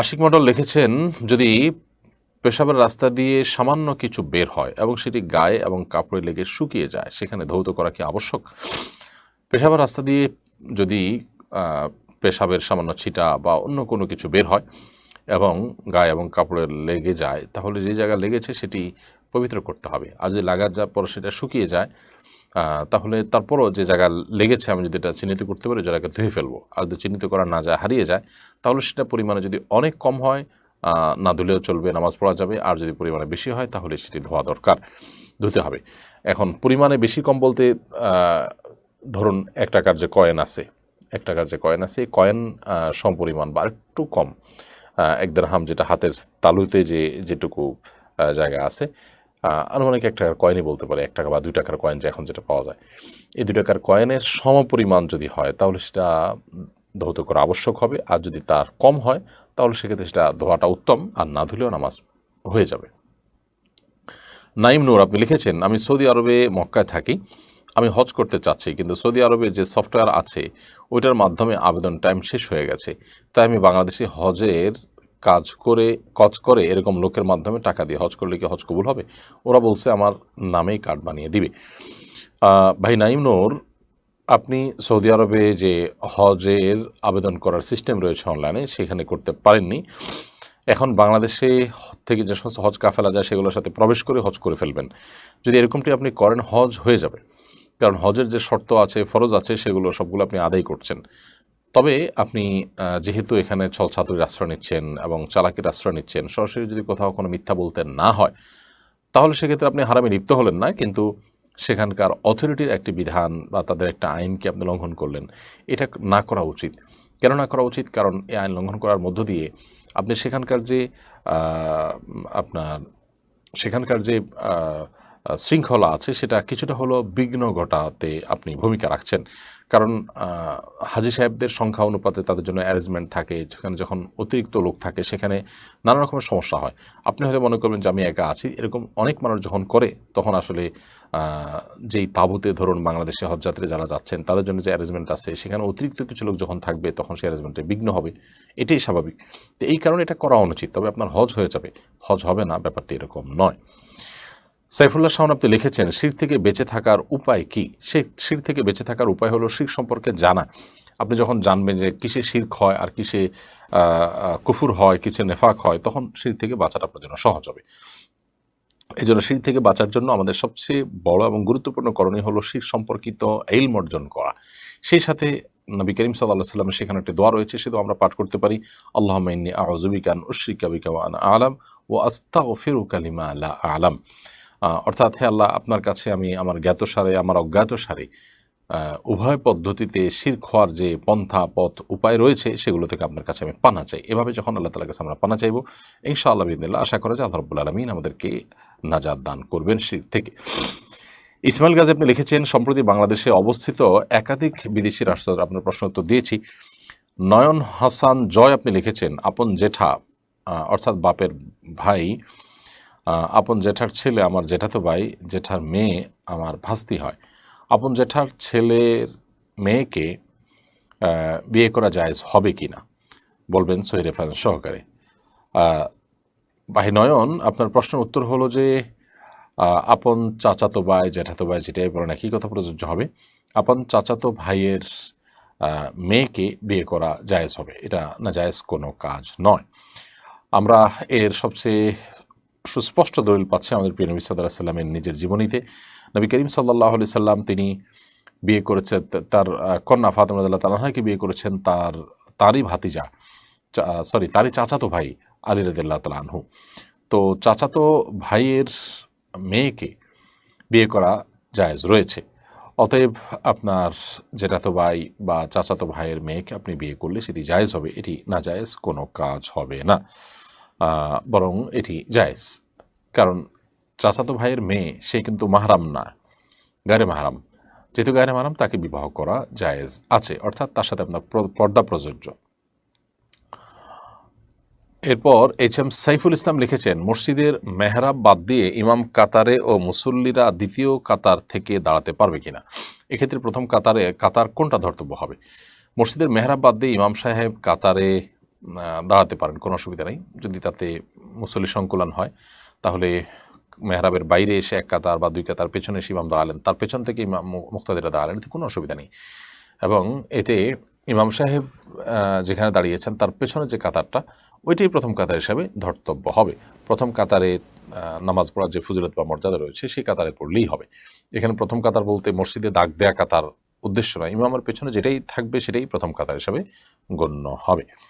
আশিক মণ্ডল লিখেছেন, যদি পেশাবের রাস্তা দিয়ে সামান্য কিছু বের হয় এবং সেটি গায়ে এবং কাপড়ে লেগে শুকিয়ে যায়, সেখানে ধৌত করা কি আবশ্যক? পেশাবের রাস্তা দিয়ে যদি পেশাবের সামান্য ছিটা বা অন্য কোনো কিছু বের হয় এবং গায়ে এবং কাপড়ে লেগে যায়, তাহলে যে জায়গা লেগেছে সেটি পবিত্র করতে হবে। আর যদি লাগার যা পর সেটা শুকিয়ে যায় তাহলে তারপরও যে জায়গা লেগেছে, আমি যদি এটা চিহ্নিত করতে পারি, জায়গাকে ধুয়ে ফেলব। আর যদি চিহ্নিত করা না যায়, হারিয়ে যায়, তাহলে সেটা পরিমাণে যদি অনেক কম হয় না ধুলেও চলবে, নামাজ পড়া যাবে, আর যদি পরিমাণে বেশি হয়, তাহলে সেটি ধোয়া দরকার, ধুতে হবে। এখন পরিমাণে বেশি কম বলতে ধরুন এক টাকার যে কয়েন আছে এক টাকার যে কয়েন আছে কয়েন সমপরিমাণ বা একটু কম এক দেড়হাম যেটা হাতের তালুতে যে, যেটুকু জায়গা আছে আনুমানিক এক টাকার কয়েনই বলতে পারে, এক টাকা বা দুই টাকার কয়েন যে এখন যেটা পাওয়া যায়। এই দুই টাকার কয়েনের সমপরিমাণ যদি হয়, তাহলে সেটা ধৌত করা আবশ্যক হবে। আর যদি তার কম হয়, তাহলে সেক্ষেত্রে সেটা ধোয়াটা উত্তম, আর না ধুলেও নামাজ হয়ে যাবে। নাইম নূর, আপনি লিখেছেন, আমি সৌদি আরবে মক্কায় থাকি। আমি হজ করতে চাচ্ছি, কিন্তু সৌদি আরবে যে সফটওয়্যার আছে, ওইটার মাধ্যমে আবেদন টাইম শেষ হয়ে গেছে। তাই আমি বাংলাদেশি হজের কাজ করে কাজ করে এরকম লোকের মাধ্যমে টাকা দিয়ে হজ করলে কি হজ কবুল হবে? ওরা বলছে, আমার নামেই কার্ড বানিয়ে দিবে। ভাই নাইম নূর, আপনি সৌদি আরবে যে হজের আবেদন করার সিস্টেম রয়েছে অনলাইনে সেখানে করতে পারেননি। এখন বাংলাদেশে থেকে যে সমস্ত হজ কাফেলা যায়, সেগুলোর সাথে প্রবেশ করে হজ করে ফেলবেন। যদি এরকমটি আপনি করেন, হজ হয়ে যাবে। কারণ হজের যে শর্ত আছে, ফরজ আছে, সেগুলো সবগুলো আপনি আদায় করছেন। তবে আপনি যেহেতু এখানে ছল ছাত্রীর আশ্রয় নিচ্ছেন এবং চালাকির আশ্রয় নিচ্ছেন, সরাসরি যদি কোথাও কোনো মিথ্যা বলতে না হয়, তাহলে সেক্ষেত্রে আপনি হারামে লিপ্ত হলেন না, কিন্তু সেখানকার অথরিটির একটি বিধান বা তাদের একটা আইনকে আপনি লঙ্ঘন করলেন, এটা না করা উচিত। কেন না করা উচিত? কারণ এই আইন লঙ্ঘন করার মধ্য দিয়ে আপনি সেখানকার যে আপনার সেখানকার যে শৃঙ্খলা আছে, সেটা কিছুটা হলো বিঘ্ন ঘটাতে আপনি ভূমিকা রাখছেন। কারণ হাজি সাহেবদের সংখ্যা অনুপাতে তাদের জন্য অ্যারেঞ্জমেন্ট থাকে সেখানে যখন অতিরিক্ত লোক থাকে সেখানে নানা রকমের সমস্যা হয়। আপনি হয়তো মনে করবেন যে আমি একা আছি, এরকম অনেক মানুষ যখন করে, তখন আসলে যেই তাঁবুতে ধরুন বাংলাদেশে হজযাত্রী যারা যাচ্ছেন, তাদের জন্য যে অ্যারেঞ্জমেন্ট আছে, সেখানে অতিরিক্ত কিছু লোক যখন থাকবে, তখন সেই অ্যারেঞ্জমেন্টে বিঘ্ন হবে। এটাই স্বাভাবিক। তো এই কারণে এটা করা অনুচিত, তবে আপনার হজ হয়ে যাবে। হজ হবে না, ব্যাপারটি এরকম নয়। সাইফুল্লাহ শাহন আপনি লিখেছেন, শির থেকে বেঁচে থাকার উপায় কি? সে শির থেকে বেঁচে থাকার উপায় হলো শির সম্পর্কে জানা। আপনি যখন জানবেন যে কিসে শির্ক হয় আর কিসে কুফুর হয়, কিসে নেফাক হয়, তখন শির থেকে বাঁচাটা আপনার জন্য সহজ হবে। এই জন্য শির থেকে বাঁচার জন্য আমাদের সবচেয়ে বড় এবং গুরুত্বপূর্ণ করণীয় হলো শির সম্পর্কিত এলম অর্জন করা। সেই সাথে নবী করিম সাল্লাহ সাল্লামের সেখানে একটি দোয়া রয়েছে সে আমরা পাঠ করতে পারি। আল্লাহ মাইনি আউজুবিকান উশ্রিকা বিকা আলাম ও আস্তা ও ফিরু কালিমা আলা আলাম। অর্থাৎ হে আল্লাহ, আপনার কাছে আমি আমার জ্ঞাত সারে আমার অজ্ঞাত সারে উভয় পদ্ধতিতে শির হওয়ার যে পন্থা, পথ, উপায় রয়েছে, সেগুলো থেকে আপনার কাছে আমি পানা চাই। এভাবে যখন আল্লাহ তালার কাছে আমরা পানা চাইব, ইনশাআল্লাহ বিদিল্লা আশা করা যায় আল্লাহ রব্বুল আলমিন আমাদেরকে নাজাদ দান করবেন শির থেকে। ইসমাইল গাজী আপনি লিখেছেন, সম্প্রতি বাংলাদেশে অবস্থিত একাধিক বিদেশি রাষ্ট্র আপনার প্রশ্ন উত্তর দিয়েছি। নয়ন হাসান জয় আপনি লিখেছেন, আপন জেঠা অর্থাৎ বাপের ভাই আপন জেঠার ছেলে আমার জেঠাতো ভাই, জেঠার মেয়ে আমার ভাস্তি হয়। আপন জেঠার ছেলের মেয়েকে বিয়ে করা জায়েজ হবে কি না বলবেন সহি রেফারেন্স সহকারে। ভাই নয়ন, আপনার প্রশ্নের উত্তর হলো যে আপন চাচাতো ভাই জ্যাঠাতো ভাই যেটাই বলেন একই কথা প্রযোজ্য হবে, আপন চাচাতো ভাইয়ের মেয়েকে বিয়ে করা জায়েজ হবে। এটা না জায়েজ কোনো কাজ নয়। আমরা এর সবচেয়ে সুস্পষ্ট দলিল পাচ্ছে আমাদের প্রিয় নবী সাল্লাহ সাল্লামের নিজের জীবনীতে। নবী করিম সাল্লাহ আলি সাল্লাম তিনি বিয়ে করেছেন, তার কন্যা ফাতেমা আল্লাহ তালাহাকে বিয়ে করেছেন তার, তারই ভাতিজা সরি, তারই চাচাতো ভাই আলী রদুল্লাহ তালা আনহু। তো চাচাতো ভাইয়ের মেয়েকে বিয়ে করা জায়েজ রয়েছে। অতএব আপনার জেঠাতো ভাই বা চাচাতো ভাইয়ের মেয়েকে আপনি বিয়ে করলে সেটি জায়েজ হবে, এটি না জায়েজ কোনো কাজ হবে না। বরং এটি জায়েজ। কারণ চাচাতো ভাইয়ের মেয়ে, সে কিন্তু মাহারাম না। গায়ে মাহারাম। যেহেতু গায়ে মাহারাম, তাকে বিবাহ করা জায়েজ আছে। অর্থাৎ তার সাথে আপনার প্র- পর্দা প্রযোজ্য। এরপর এইচ এম সাইফুল ইসলাম লিখেছেন, মসজিদের মেহরাব বাদ দিয়ে ইমাম কাতারে ও মুসল্লিরা দ্বিতীয় কাতার থেকে দাঁড়াতে পারবে কিনা এক্ষেত্রে প্রথম কাতারে, কাতার কোনটা ধর্তব্য হবে? মসজিদের মেহরাব বাদ দিয়ে ইমাম সাহেব কাতারে দাঁড়াতে পারেন, কোনো অসুবিধা নেই। যদি তাতে মুসল্লি সংকুলন হয়, তাহলে মেহরাবের বাইরে এসে এক কাতার বা দুই কাতার পেছনে এসে ইমাম দাঁড়ালেন। তার পেছন থেকে ইমাম মুক্তাদিরা দাঁড়ালেন, এতে কোনো অসুবিধা নেই। এবং এতে ইমাম সাহেব যেখানে দাঁড়িয়েছেন, তার পেছনে যে কাতারটা, ওইটাই প্রথম কাতার হিসাবে ধর্তব্য হবে। প্রথম কাতারে নামাজ পড়ার যে ফজিলত বা মর্যাদা রয়েছে, সেই কাতারে পড়লেই হবে। এখানে প্রথম কাতার বলতে মসজিদে দাগ দেয়া কাতার উদ্দেশ্য নয়। ইমামের পেছনে যেটাই থাকবে, সেটাই প্রথম কাতার হিসাবে গণ্য হবে।